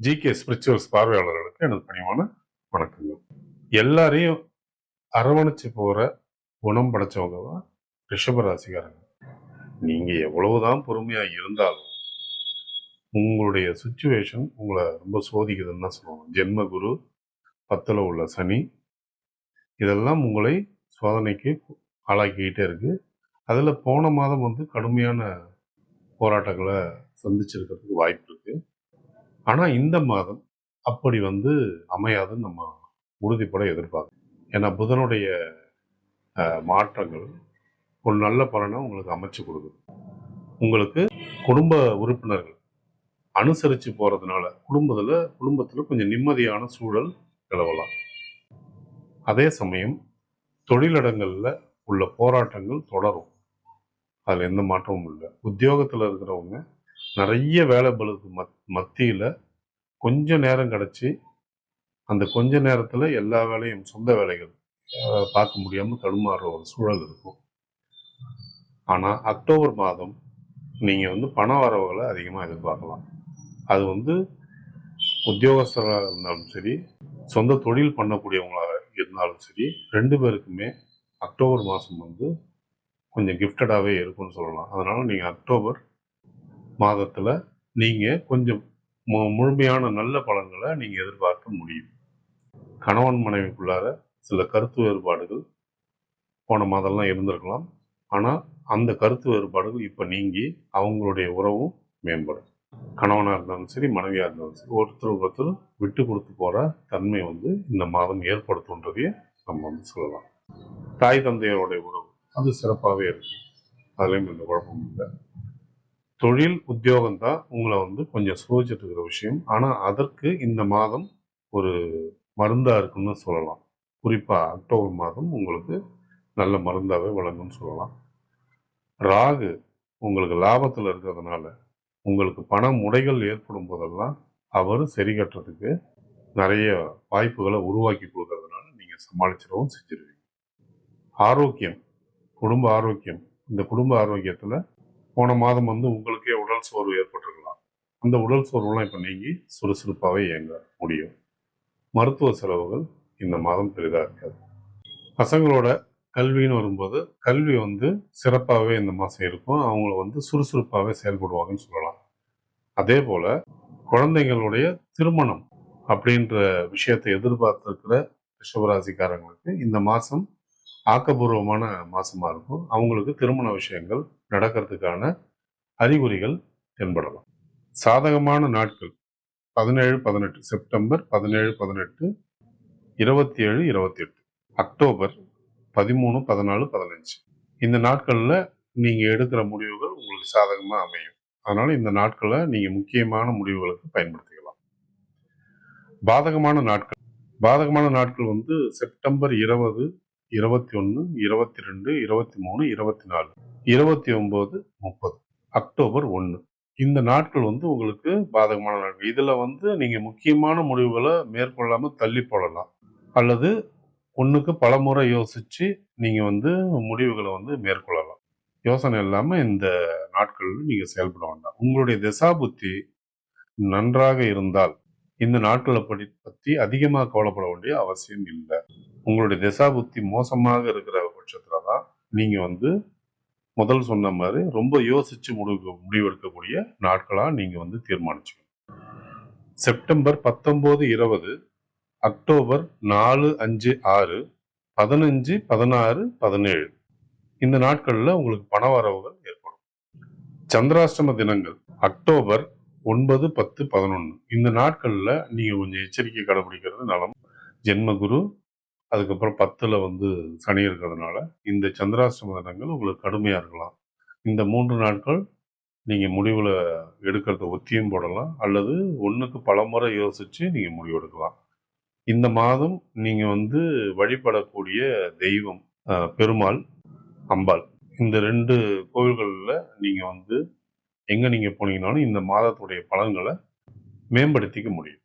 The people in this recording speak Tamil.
ஜி கே ஸ்பிரிச்சுவல்ஸ் பார்வையாளர்களுக்கு எனது பணிவான வணக்கங்கள். எல்லாரையும் அரவணைச்சு போகிற குணம் படைச்சவங்க தான் ரிஷப நீங்கள் எவ்வளவுதான் பொறுமையாக இருந்தாலும் உங்களுடைய சுச்சுவேஷன் உங்களை ரொம்ப சோதிக்குதுன்னு தான் சொல்லணும் ஜென்ம குரு பத்தில் உள்ள சனி இதெல்லாம் உங்களை சோதனைக்கு ஆளாக்கிக்கிட்டே இருக்குது அதில் போன மாதம் வந்து கடுமையான போராட்டங்களை சந்திச்சிருக்கிறதுக்கு வாய்ப்பு இருக்குது ஆனால் இந்த மாதம் அப்படி வந்து அமையாதுன்னு நம்ம உறுதிப்பட எதிர்பார்க்கணும் ஏன்னா புதனுடைய மாற்றங்கள் ஒரு நல்ல பலனை உங்களுக்கு அமைச்சு கொடுக்குது. உங்களுக்கு குடும்ப உறுப்பினர்கள் அனுசரித்து போகிறதுனால குடும்பத்தில் குடும்பத்தில் கொஞ்சம் நிம்மதியான சூழல் நிலவலாம். அதே சமயம் தொழிலிடங்களில் உள்ள போராட்டங்கள் தொடரும். அதில் எந்த மாற்றமும் இல்லை. உத்தியோகத்தில் இருக்கிறவங்க நிறைய வேலை பளுக்கு மத் மத்தியில் கொஞ்சம் நேரம் கிடச்சி அந்த கொஞ்ச நேரத்தில் எல்லா வேலையும் சொந்த வேலைகள் பார்க்க முடியாமல் தடுமாறுற ஒரு சூழல் இருக்கும். ஆனால் அக்டோபர் மாதம் நீங்கள் வந்து பண வரவுகளை அதிகமாக எதிர்பார்க்கலாம். அது வந்து உத்தியோகஸ்தராக இருந்தாலும் சரி சொந்த தொழில் பண்ணக்கூடியவங்களாக இருந்தாலும் சரி ரெண்டு பேருக்குமே அக்டோபர் மாதம் வந்து கொஞ்சம் கிஃப்டடாகவே இருக்கும்னு சொல்லலாம். அதனால் நீங்கள் அக்டோபர் மாதத்தில் நீங்கள் கொஞ்சம் மு- முழுமையான நல்ல பலன்களை நீங்கள் எதிர்பார்க்க முடியும். கணவன் மனைவிக்குள்ளார சில கருத்து வேறுபாடுகள் போன மாதம்லாம் இருந்திருக்கலாம். ஆனால் அந்த கருத்து வேறுபாடுகள் இப்போ நீங்கி அவங்களுடைய உறவும் மேம்படும். கணவனாக இருந்தாலும் சரி மனைவியாக இருந்தாலும் சரி ஒருத்தர் ஒருத்தர் விட்டு கொடுத்து போகிற தன்மை வந்து இந்த மாதம் ஏற்படுத்துன்றதையே நம்ம வந்து சொல்லலாம். தாய் தந்தையருடைய உறவு அது சிறப்பாகவே இருக்கும். அதுலேயும் எந்த குழப்பமும் இல்லை. தொழில் உத்தியோகம் தான் உங்களை வந்து கொஞ்சம் சோதிச்சுட்டு இருக்கிற விஷயம். ஆனால் அதற்கு இந்த மாதம் ஒரு மருந்தாக இருக்குன்னு சொல்லலாம். குறிப்பாக அக்டோபர் மாதம் உங்களுக்கு நல்ல மருந்தாகவே வழங்கும்னு சொல்லலாம். ராகு உங்களுக்கு லாபத்தில் இருக்கிறதுனால உங்களுக்கு பண முடைகள் ஏற்படும் போதெல்லாம் அவர் சரி கட்டுறதுக்கு நிறைய வாய்ப்புகளை உருவாக்கி கொடுக்கறதுனால நீங்கள் சமாளிச்சிடவும் செஞ்சிருவீங்க. ஆரோக்கியம் குடும்ப ஆரோக்கியம் இந்த குடும்ப ஆரோக்கியத்தில் போன மாதம் வந்து உங்களுக்கே உடல் சோர்வு ஏற்பட்டிருக்கலாம். அந்த உடல் சோர்வுலாம் இப்போ நீங்கி சுறுசுறுப்பாகவே இயங்க முடியும். மருத்துவ செலவுகள் இந்த மாதம் பெரிதாக இருக்காது. பசங்களோட கல்வின்னு வரும்போது கல்வி வந்து சிறப்பாகவே இந்த மாதம் இருக்கும். அவங்கள வந்து சுறுசுறுப்பாகவே செயல்படுவாங்கன்னு சொல்லலாம். அதே போல் குழந்தைங்களுடைய திருமணம் அப்படின்ற விஷயத்தை எதிர்பார்த்துருக்கிற ரிஷபராசிக்காரங்களுக்கு இந்த மாதம் ஆக்கபூர்வமான மாதமாக இருக்கும். அவங்களுக்கு திருமண விஷயங்கள் நடக்கிறதுக்கான அறிகுறிகள் தென்படலாம். சாதகமான நாட்கள் பதினேழு பதினெட்டு செப்டம்பர் பதினேழு பதினெட்டு இருபத்தி ஏழு இருபத்தி எட்டு அக்டோபர் பதிமூணு பதினாலு பதினஞ்சு. இந்த நாட்களில் நீங்கள் எடுக்கிற முடிவுகள் உங்களுக்கு சாதகமாக அமையும். அதனால் இந்த நாட்களை நீங்கள் முக்கியமான முடிவுகளுக்கு பயன்படுத்திக்கலாம். பாதகமான நாட்கள். பாதகமான நாட்கள் வந்து செப்டம்பர் இருபது இருபத்தி ஒன்று இருபத்தி ரெண்டு இருபத்தி மூணு இருபத்தி நாலு இருபத்தி ஒம்பது முப்பது அக்டோபர் ஒன்று. இந்த நாட்கள் வந்து உங்களுக்கு பாதகமான நாட்கள். இதில் வந்து நீங்கள் முக்கியமான முடிவுகளை மேற்கொள்ளாமல் தள்ளி போடலாம். அல்லது ஒன்றுக்கு பல முறை யோசித்து நீங்கள் வந்து முடிவுகளை வந்து மேற்கொள்ளலாம். யோசனை இல்லாமல் இந்த நாட்களில் நீங்கள் செயல்பட வேண்டாம். உங்களுடைய திசாபுத்தி நன்றாக இருந்தால் இந்த நாட்களை படி பற்றி அதிகமாக கவலைப்பட வேண்டிய அவசியம் இல்லை. உங்களுடைய திசாபுத்தி மோசமாக இருக்கிற பட்சத்தில் தான் நீங்கள் வந்து முதல் சொன்ன மாதிரி ரொம்ப யோசித்து முடிவு முடிவெடுக்கக்கூடிய நாட்களாக நீங்கள் வந்து தீர்மானிச்சுக்கணும். செப்டம்பர் பத்தொம்போது இருபது அக்டோபர் நாலு அஞ்சு ஆறு பதினஞ்சு பதினாறு பதினேழு. இந்த நாட்களில் உங்களுக்கு பண வரவுகள் ஏற்படும். சந்திராஷ்டம தினங்கள் அக்டோபர் ஒன்பது பத்து பதினொன்று இந்த நாட்களில் நீங்கள் கொஞ்சம் எச்சரிக்கை கடைபிடிக்கிறது நலம். ஜென்மகுரு அதுக்கப்புறம் பத்தில் வந்து சனி இருக்கிறதுனால இந்த சந்திராசிரம தினங்கள் உங்களுக்கு கடுமையாக இருக்கலாம். இந்த மூன்று நாட்கள் நீங்கள் முடிவில் எடுக்கிறத ஒத்தியும் போடலாம். அல்லது ஒன்றுக்கு பலமுறை யோசித்து நீங்கள் முடிவு எடுக்கலாம். இந்த மாதம் நீங்கள் வந்து வழிபடக்கூடிய தெய்வம் பெருமாள் அம்பாள். இந்த ரெண்டு கோவில்களில் நீங்கள் வந்து எங்கே நீங்கள் போனீங்கனாலும் இந்த மாதத்துடைய பலன்களை மேம்படுத்திக்க முடியும்.